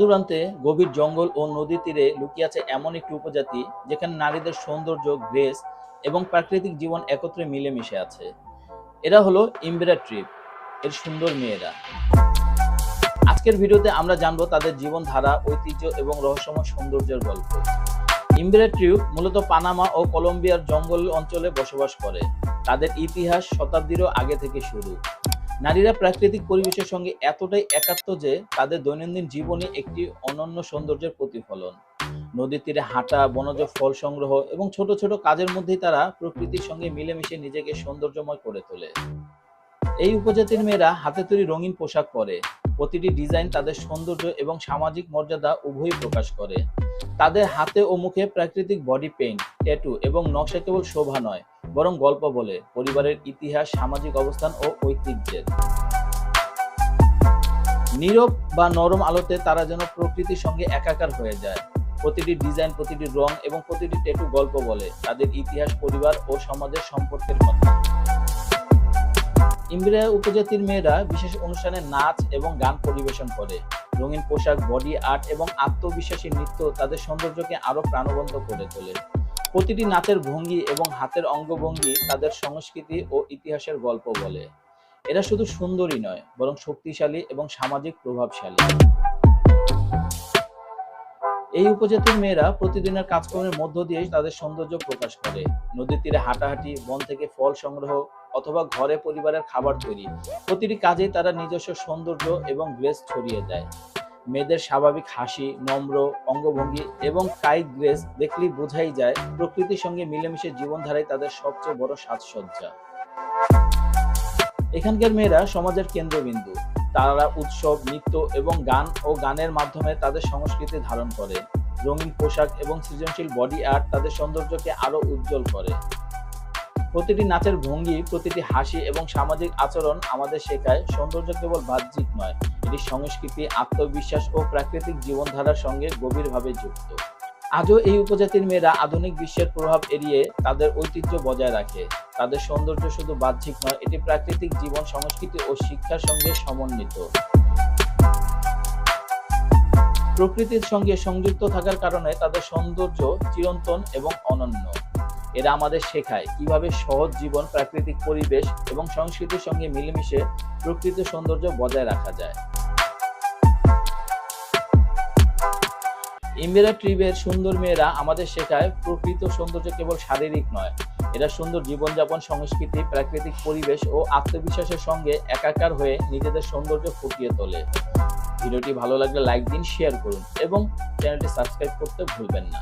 দূরান্তে গভীর জঙ্গল ও নদী তীরে লুকিয়ে আছে এমন একটি উপজাতি, যেখানে নারীদের সৌন্দর্য, গ্রেস এবং প্রাকৃতিক জীবন একত্রে মিলেমিশে আছে। এরা হলো ইমবেরা ট্রিপ, এর সুন্দর মেয়েরা। আজকের ভিডিওতে আমরা জানব তাদের জীবনধারা, ঐতিহ্য এবং রহস্যময় সৌন্দর্যের গল্প। ইমবেরা ট্রিপ মূলত পানামা ও কলম্বিয়ার জঙ্গল অঞ্চলে বসবাস করে। তাদের ইতিহাস শতাব্দীরও আগে থেকে শুরু। নারীরা প্রাকৃতিক পরিবেশের সঙ্গে এতটাই একাত্ম যে তাদের দৈনন্দিন জীবনে একটি অনন্য সৌন্দর্যের প্রতিফলন। নদীর তীরে হাঁটা, বনজ ফল সংগ্রহ এবং ছোট ছোট কাজের মধ্যেই তারা প্রকৃতির সঙ্গে মিলেমিশে নিজেকে সৌন্দর্যময় করে তোলে। এই উপজাতির মেয়েরা হাতে তৈরি রঙিন পোশাক পরে। প্রতিটি ডিজাইন তাদের সৌন্দর্য এবং সামাজিক মর্যাদা উভয়ই প্রকাশ করে। তাদের হাতে ও মুখে প্রাকৃতিক বডি পেইন্ট, ট্যাটু এবং নকশা কেবল শোভা নয় বরং গল্প বলে, পরিবারের ইতিহাস, সামাজিক অবস্থান ও ঐতিহ্যের। নীরব বা নরম আলোতে তারা যেন প্রকৃতির সঙ্গে একাকার হয়ে যায়। প্রতিটি ডিজাইন, প্রতিটি রং এবং প্রতিটি ট্যাটু গল্প বলে, তাদের ইতিহাস, পরিবার ও সমাজের সম্পর্কের কথা। ইমবিরা উপজাতির মেয়েরা বিশেষ অনুষ্ঠানে নাচ এবং গান পরিবেশন করে। রঙিন পোশাক, বডি আর্ট এবং আত্মবিশ্বাসী নৃত্য তাদের সৌন্দর্যকে আরও প্রাণবন্ত করে তোলে। প্রতিটি নাচের ভঙ্গি এবং হাতের অঙ্গভঙ্গি তাদের সংস্কৃতি ও ইতিহাসের গল্প বলে। এরা শুধু সুন্দরী নয়, বরং শক্তিশালী এবং সামাজিক প্রভাবশালী। এই উপজাতির মেয়েরা প্রতিদিনের কাজকর্মের মধ্য দিয়ে তাদের সৌন্দর্য প্রকাশ করে। নদীর তীরে হাঁটাহাঁটি, বন থেকে ফল সংগ্রহ অথবা ঘরে পরিবারের খাবার তৈরি, প্রতিটি কাজেই তারা নিজস্ব সৌন্দর্য এবং গ্রেস ছড়িয়ে দেয়। মেয়েদের স্বাভাবিক হাসি, নম্র, অঙ্গভঙ্গি এবং কায়িক গ্রেস দেখলেই বোঝাই যায় প্রকৃতির সঙ্গে মিলেমিশে জীবনধারাই তাদের সবচেয়ে বড় সাজসজ্জা। এখানকার মেয়েরা সমাজের কেন্দ্রবিন্দু। তারা উৎসব, নৃত্য এবং গান ও গানের মাধ্যমে তাদের সংস্কৃতি ধারণ করে। রঙিন পোশাক এবং সৃজনশীল বডি আর্ট তাদের সৌন্দর্যকে আরও উজ্জ্বল করে। প্রতিটি নাচের ভঙ্গি, প্রতিটি হাসি এবং সামাজিক আচরণ আমাদের শেখায় সৌন্দর্য কেবল বাহ্যিক নয়, এটি সংস্কৃতি, আত্মবিশ্বাস ও প্রাকৃতিক জীবনধারার সঙ্গে গভীরভাবে যুক্ত। আজও এই উপজাতির মেয়েরা আধুনিক বিশ্বের প্রভাব এড়িয়ে তাদের ঐতিহ্য বজায় রাখে। তাদের সৌন্দর্য শুধু বাহ্যিক নয়, এটি প্রাকৃতিক জীবন, সংস্কৃতি ও শিক্ষার সঙ্গে সমন্বিত। প্রকৃতির সঙ্গে সংযুক্ত থাকার কারণে তাদের সৌন্দর্য চিরন্তন এবং অনন্য। এরা আমাদের শেখায় কীভাবে সহজ জীবন, প্রাকৃতিক পরিবেশ এবং সংস্কৃতির সঙ্গে মিলেমিশে প্রকৃত সৌন্দর্য বজায় রাখা যায়। ইমেরা ট্রিবের সুন্দর মেয়েরা আমাদের শেখায় প্রকৃত সৌন্দর্য কেবল শারীরিক নয়, এরা সুন্দর জীবনযাপন, সংস্কৃতি, প্রাকৃতিক পরিবেশ ও আত্মবিশ্বাসের সঙ্গে একাকার হয়ে নিজেদের সৌন্দর্য ফুটিয়ে তোলে। ভিডিওটি ভালো লাগলে লাইক দিন শেয়ার করুন এবং চ্যানেলটি সাবস্ক্রাইব করতে ভুলবেন না।